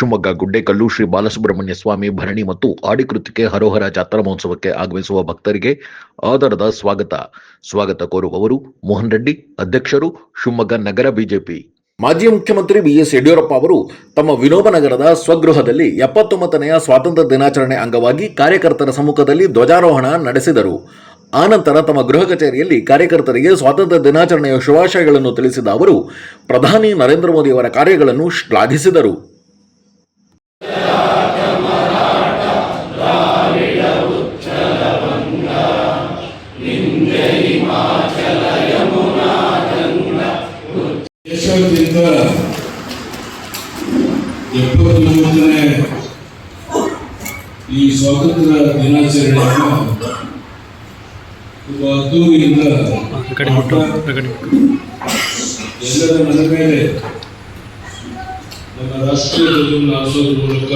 ಶಿವಮೊಗ್ಗ, ಗುಡ್ಡೇಕಲ್ಲು, ಶ್ರೀ ಬಾಲಸುಬ್ರಹ್ಮಣ್ಯ ಸ್ವಾಮಿ ಭರಣಿ ಮತ್ತು ಆಡಿಕೃತಿಕೆ ಹರೋಹರ ಜಾತ್ರಾ ಮಹೋತ್ಸವಕ್ಕೆ ಆಗಮಿಸುವ ಭಕ್ತರಿಗೆ ಆದರದ ಸ್ವಾಗತ. ಸ್ವಾಗತ ಕೋರುವವರು ಮೋಹನ್ ರೆಡ್ಡಿ, ಅಧ್ಯಕ್ಷರು ಶಿವಮೊಗ್ಗ ನಗರ ಬಿಜೆಪಿ. ಮಾಜಿ ಮುಖ್ಯಮಂತ್ರಿ ಬಿಎಸ್ ಯಡಿಯೂರಪ್ಪ ಅವರು ತಮ್ಮ ವಿನೋಬ ನಗರದ ಸ್ವಗೃಹದಲ್ಲಿ ಎಪ್ಪತ್ತೊಂಬತ್ತನೆಯ ಸ್ವಾತಂತ್ರ್ಯ ದಿನಾಚರಣೆ ಅಂಗವಾಗಿ ಕಾರ್ಯಕರ್ತರ ಸಮ್ಮುಖದಲ್ಲಿ ಧ್ವಜಾರೋಹಣ ನಡೆಸಿದರು. ಆನಂತರ ತಮ್ಮ ಗೃಹ ಕಚೇರಿಯಲ್ಲಿ ಕಾರ್ಯಕರ್ತರಿಗೆ ಸ್ವಾತಂತ್ರ್ಯ ದಿನಾಚರಣೆಯ ಶುಭಾಶಯಗಳನ್ನು ತಿಳಿಸಿದ ಅವರು, ಪ್ರಧಾನಿ ನರೇಂದ್ರ ಮೋದಿಯವರ ಕಾರ್ಯಗಳನ್ನು ಶ್ಲಾಘಿಸಿದರು. ಎಪ್ಪತ್ತೊಂಬತ್ತನೇ ಈ ಸ್ವಾತಂತ್ರ್ಯ ದಿನಾಚರಣೆಯನ್ನು ತುಂಬ ಅದ್ದೂರಿಯಿಂದ ಎಲ್ಲರ ಮನೆ ಮೇಲೆ ನಮ್ಮ ರಾಷ್ಟ್ರೀಯ ಧ್ವಜವನ್ನು ಹಾರಿಸೋದ್ರ ಮೂಲಕ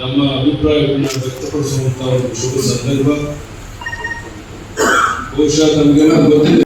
ನಮ್ಮ ಅಭಿಪ್ರಾಯವನ್ನು ವ್ಯಕ್ತಪಡಿಸುವಂತಹ ಒಂದು ಶುಭ ಸಂದರ್ಭ. ಬಹುಶಃ ನಮಗೆಲ್ಲ ಗೊತ್ತಿದೆ.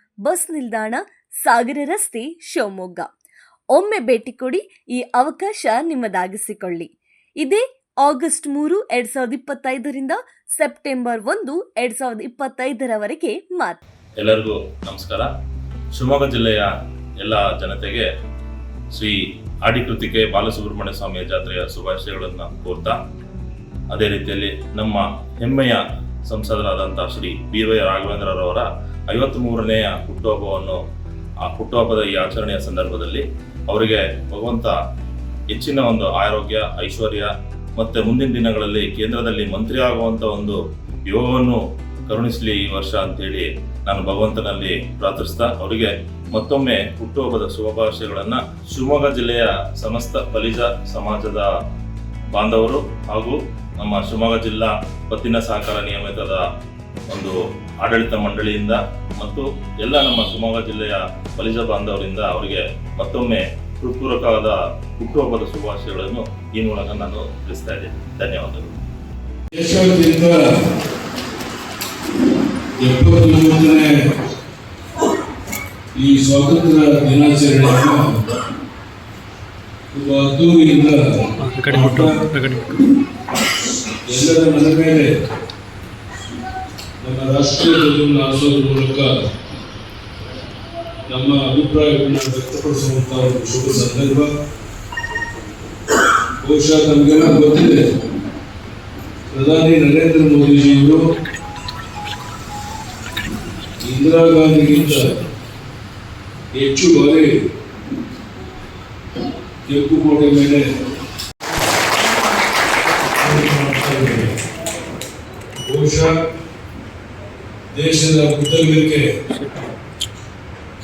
ಬಸ್ ನಿಲ್ದಾಣ, ಸಾಗರ ರಸ್ತೆ, ಶಿವಮೊಗ್ಗ. ಒಮ್ಮೆ ಭೇಟಿ ಕೊಡಿ, ಈ ಅವಕಾಶ ನಿಮ್ಮದಾಗಿಸಿಕೊಳ್ಳಿ. ಇದೇ ಆಗಸ್ಟ್ ಮೂರು, ಎರಡ್ ಸಾವಿರದ ಇಪ್ಪತ್ತೈದರಿಂದ ಸೆಪ್ಟೆಂಬರ್ ಒಂದು, ಎರಡ್ ಸಾವಿರದ ಇಪ್ಪತ್ತೈದರವರೆಗೆ ಮಾತು. ಎಲ್ಲರಿಗೂ ನಮಸ್ಕಾರ. ಶಿವಮೊಗ್ಗ ಜಿಲ್ಲೆಯ ಎಲ್ಲ ಜನತೆಗೆ ಶ್ರೀ ಆಡಿಕೃತಿಕೆ ಬಾಲಸುಬ್ರಹ್ಮಣ್ಯ ಸ್ವಾಮಿಯ ಜಾತ್ರೆಯ ಶುಭಾಶಯಗಳನ್ನು ಕೋರ್ತಾ, ಅದೇ ರೀತಿಯಲ್ಲಿ ನಮ್ಮ ಹೆಮ್ಮೆಯ ಸಂಸದರಾದಂಥ ಶ್ರೀ ಬಿ ವೈ ರಾಘವೇಂದ್ರರವರ ಐವತ್ತ್ ಮೂರನೆಯ ಹುಟ್ಟುಹಬ್ಬವನ್ನು, ಆ ಹುಟ್ಟುಹಬ್ಬದ ಈ ಆಚರಣೆಯ ಸಂದರ್ಭದಲ್ಲಿ ಅವರಿಗೆ ಭಗವಂತ ಹೆಚ್ಚಿನ ಒಂದು ಆರೋಗ್ಯ, ಐಶ್ವರ್ಯ ಮತ್ತೆ ಮುಂದಿನ ದಿನಗಳಲ್ಲಿ ಕೇಂದ್ರದಲ್ಲಿ ಮಂತ್ರಿ ಆಗುವಂತ ಒಂದು ಯೋಗವನ್ನು ಕರುಣಿಸಲಿ ಈ ವರ್ಷ ಅಂತೇಳಿ ನಾನು ಭಗವಂತನಲ್ಲಿ ಪ್ರಾರ್ಥಿಸ್ತಾ ಅವರಿಗೆ ಮತ್ತೊಮ್ಮೆ ಹುಟ್ಟುಹಬ್ಬದ ಶುಭಾಶಯಗಳನ್ನ ಶಿವಮೊಗ್ಗ ಜಿಲ್ಲೆಯ ಸಮಸ್ತ ಬಲಿಜ ಸಮಾಜದ ಬಾಂಧವರು ಹಾಗೂ ನಮ್ಮ ಶಿವಮೊಗ್ಗ ಜಿಲ್ಲಾ ಪತ್ತಿನ ಸಹಕಾರ ನಿಯಮಿತದ ಒಂದು ಆಡಳಿತ ಮಂಡಳಿಯಿಂದ ಮತ್ತು ಎಲ್ಲ ನಮ್ಮ ಶಿವಮೊಗ್ಗ ಜಿಲ್ಲೆಯ ಬಲಿಜ ಬಾಂಧವರಿಂದ ಅವರಿಗೆ ಮತ್ತೊಮ್ಮೆ ಹೃತ್ಪೂರ್ವಕವಾದ ಹುಟ್ಟುಹಬ್ಬದ ಶುಭಾಶಯಗಳನ್ನು ಈ ಮೂಲಕ ನಾನು ತಿಳಿಸ್ತಾ ಇದ್ದೇನೆ. ಧನ್ಯವಾದಗಳು. ದೇಶಾದ್ಯಂತ ಎಪ್ಪತ್ತೊಂಬತ್ತನೇ ಈ ಸ್ವಾತಂತ್ರ್ಯ ದಿನಾಚರಣೆಯನ್ನು ತುಂಬ ಅದ್ದೂರಿಯಿಂದ ಎಲ್ಲರ ಮನೆ ಮೇಲೆ ನಮ್ಮ ರಾಷ್ಟ್ರೀಯ ಧ್ವಜವನ್ನು ಹಾರಿಸೋದ್ರ ಮೂಲಕ ನಮ್ಮ ಅಭಿಪ್ರಾಯವನ್ನು ವ್ಯಕ್ತಪಡಿಸುವಂತಹ ಒಂದು ಶುಭ ಸಂದರ್ಭ. ಬಹುಶಃ ನಮಗೆಲ್ಲ ಗೊತ್ತಿದೆ? ಪ್ರಧಾನಿ ನರೇಂದ್ರ ಮೋದಿಜಿಯವರು ಇಂದಿರಾ ಗಾಂಧಿಗಿಂತ ಹೆಚ್ಚು ಬಾರಿ ಕೆಂಪು ಕೋಟೆ ಮೇಲೆ ಬಹುಶಃ ದೇಶದ ಉದ್ದಗಲಿಕ್ಕೆ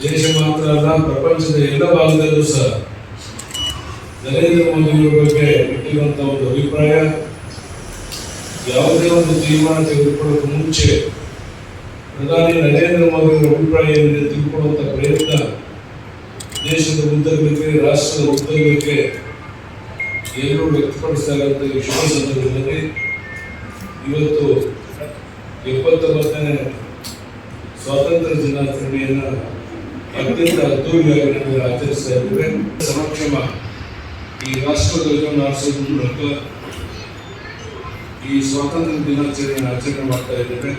ದೇಶ ಮಾತ್ರ ಅಲ್ಲ, ಪ್ರಪಂಚದ ಎಲ್ಲ ಭಾಗದಲ್ಲೂ ಸಹ ನರೇಂದ್ರ ಮೋದಿಯವರ ಬಗ್ಗೆ ಇಟ್ಟಿರುವಂತಹ ಒಂದು ಅಭಿಪ್ರಾಯ, ಯಾವುದೇ ಒಂದು ತೀರ್ಮಾನ ತೆಗೆದುಕೊಳ್ಳೋಕೆ ಮುಂಚೆ ಪ್ರಧಾನಿ ನರೇಂದ್ರ ಮೋದಿಯವರ ಅಭಿಪ್ರಾಯ ಏನಿದೆ ತಿಳ್ಕೊಳ್ಳುವಂಥ ಪ್ರಯತ್ನ ದೇಶದ ಉದ್ದಗಲಿಕ್ಕೆ ರಾಷ್ಟ್ರದ ಉದ್ದಗಲಿಕ್ಕೆ ಎಲ್ಲರೂ ವ್ಯಕ್ತಪಡಿಸ್ತಾ ಈ ಶುಭ ಸಂದರ್ಭದಲ್ಲಿ ಇವತ್ತು ಎಪ್ಪತ್ತೊಂಬತ್ತನೇ ಸ್ವಾತಂತ್ರ್ಯ ದಿನಾಚರಣೆಯನ್ನು ಅತ್ಯಂತ ಅದ್ದೂರಿಯಾಗಿ ಆಚರಿಸ್ತಾ ಇದ್ದೇವೆ ಸಮಕ್ಷಮ ಈ ರಾಷ್ಟ್ರದ ಧ್ವಜವನ್ನು ಆರಿಸೋದ್ರ ಮೂಲಕ ಈ ಸ್ವಾತಂತ್ರ್ಯ ದಿನಾಚರಣೆಯನ್ನು ಆಚರಣೆ ಮಾಡ್ತಾ ಇದ್ದೇವೆ